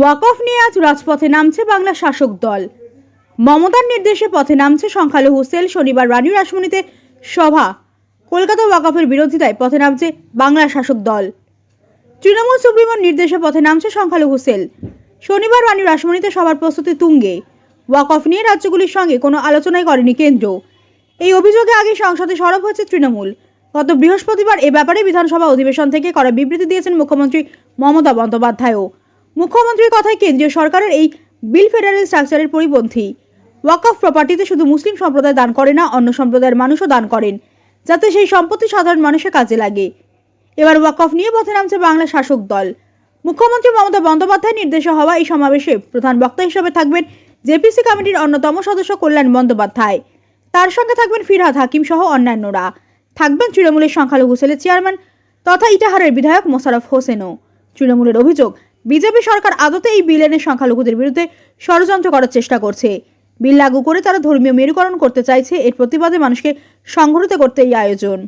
ওয়াকফ নিয়ে আজ রাজপথে নামছে বাংলা শাসক দল। মমতার নির্দেশে পথে নামছে সংখ্যালঘু সেল শনিবার রানী রাসমণিতে সভা। কলকাতা ওয়াকফের বিরোধিতায় পথে নামছে বাংলা শাসক দল। তৃণমূল সুপ্রিমোর নির্দেশে পথে নামছে সংখ্যালঘু সেল। শনিবার রানী রাসমণিতে সবার প্রস্তুতি তুঙ্গে। ওয়াকফ নিয়ে রাজ্যগুলির সঙ্গে কোনো আলোচনাই করেনি কেন্দ্র। এই অভিযোগে আগে সংসদে সরব হয়েছে তৃণমূল। গত বৃহস্পতিবার এ ব্যাপারে বিধানসভা অধিবেশন থেকে করা বিবৃতি দিয়েছেন মুখ্যমন্ত্রী মমতা বন্দ্যোপাধ্যায়ও। মুখ্যমন্ত্রীর কথায় কেন্দ্রীয় সরকারের এই বিল ফেডারেল স্ট্রাকচারের পরিপন্থী। ওয়াকফ প্রপার্টিতে শুধু মুসলিম সম্প্রদায় দান করে না, অন্য সম্প্রদায়ের মানুষও দান করেন, যাতে সেই সম্পত্তি সাধারণ মানুষের কাজে লাগে। এবার ওয়াকফ নিয়ে পথে নামছে বাংলা শাসক দল। মুখ্যমন্ত্রী মমতা বন্দ্যোপাধ্যায়ের নির্দেশে হওয়া এই সমাবেশে প্রধান বক্তা হিসেবে থাকবেন জেপিসি কমিটির অন্যতম সদস্য কল্যাণ বন্দ্যোপাধ্যায়। তার সঙ্গে থাকবেন ফিরহাদ হাকিম সহ অন্যান্যরা। থাকবেন তৃণমূলের সংখ্যালঘু সেলের চেয়ারম্যান তথা ইটাহারের বিধায়ক মোশারফ হোসেনও। তৃণমূলের অভিযোগ বিজেপি সরকার আদতে এই বিল এনে সংখ্যালঘুদের বিরুদ্ধে ষড়যন্ত্র করার চেষ্টা করছে। বিল লাগু করে তারা ধর্মীয় মেরুকরণ করতে চাইছে, এর প্রতিবাদে মানুষকে সংগঠিত করতে এই আয়োজন।